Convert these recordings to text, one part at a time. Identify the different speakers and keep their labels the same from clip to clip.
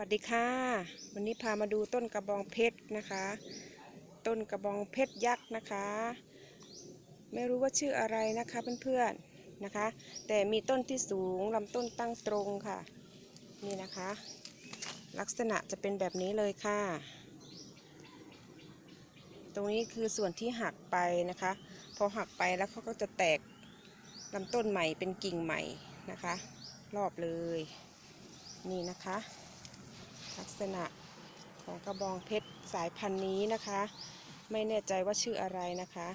Speaker 1: วัสดีค่ะ วันนี้พามาดูต้นกระบองเพชรนะคะ ต้นกระบองเพชรยักษ์นะคะ ไม่รู้ว่าชื่ออะไรนะคะเพื่อนๆนะคะ แต่มีต้นที่สูงลำต้นตั้งตรงค่ะ นี่นะคะ ลักษณะจะเป็นแบบนี้เลยค่ะ ตรงนี้คือส่วนที่หักไปนะคะ พอหักไปแล้วเขาก็จะแตกลำต้นใหม่เป็นกิ่งใหม่นะคะ รอบเลยนี่นะคะ ลักษณะของกระบองเพชรสายพันธุ์นี้นะคะ ไม่แน่ใจว่าชื่ออะไรนะคะ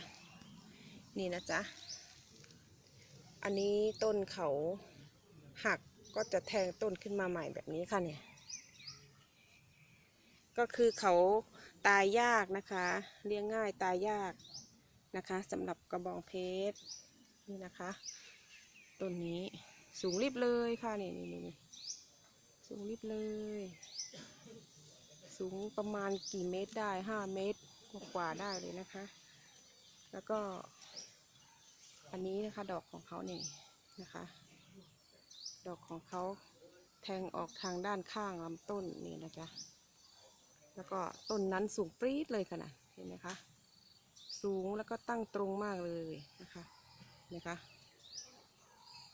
Speaker 1: นี่นะจ๊ะ อันนี้ต้นเขาหักก็จะแทงต้นขึ้นมาใหม่แบบนี้ค่ะเนี่ย ก็คือเขาตายยากนะคะ เลี้ยงง่ายตายยากนะคะสำหรับกระบองเพชรนี่นะคะต้นนี้สูงรีบเลยค่ะนี่นี่นี่ สูงรีบเลย สูงประมาณกี่เมตรได้ห้าเมตรกว่าๆได้เลยนะคะ แล้วก็ อันนี้นะคะดอกของเขาเนี่ยนะคะ ดอกของเขาแทงออกทางด้านข้างลำต้นนี่นะจ๊ะแล้วก็ต้นนั้นสูงปรี๊ดเลยค่ะนะเห็นไหมคะสูงแล้วก็ตั้งตรงมากเลยนะคะนะคะ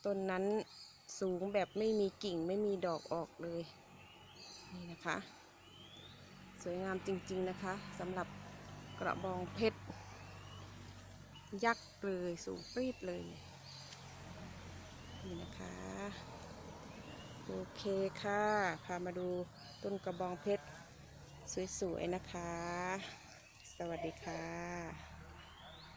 Speaker 1: ต้นนั้น สูงแบบไม่มีกิ่งไม่มีดอกออกเลย นี่นะคะ สวยงามจริงๆนะคะสำหรับกระบองเพชร ยักษ์เลยสูงปรีดเลย นี่ยนี่นะคะ โอเคค่ะ พามาดูต้นกระบองเพชร สวยๆนะคะ สวัสดีค่ะ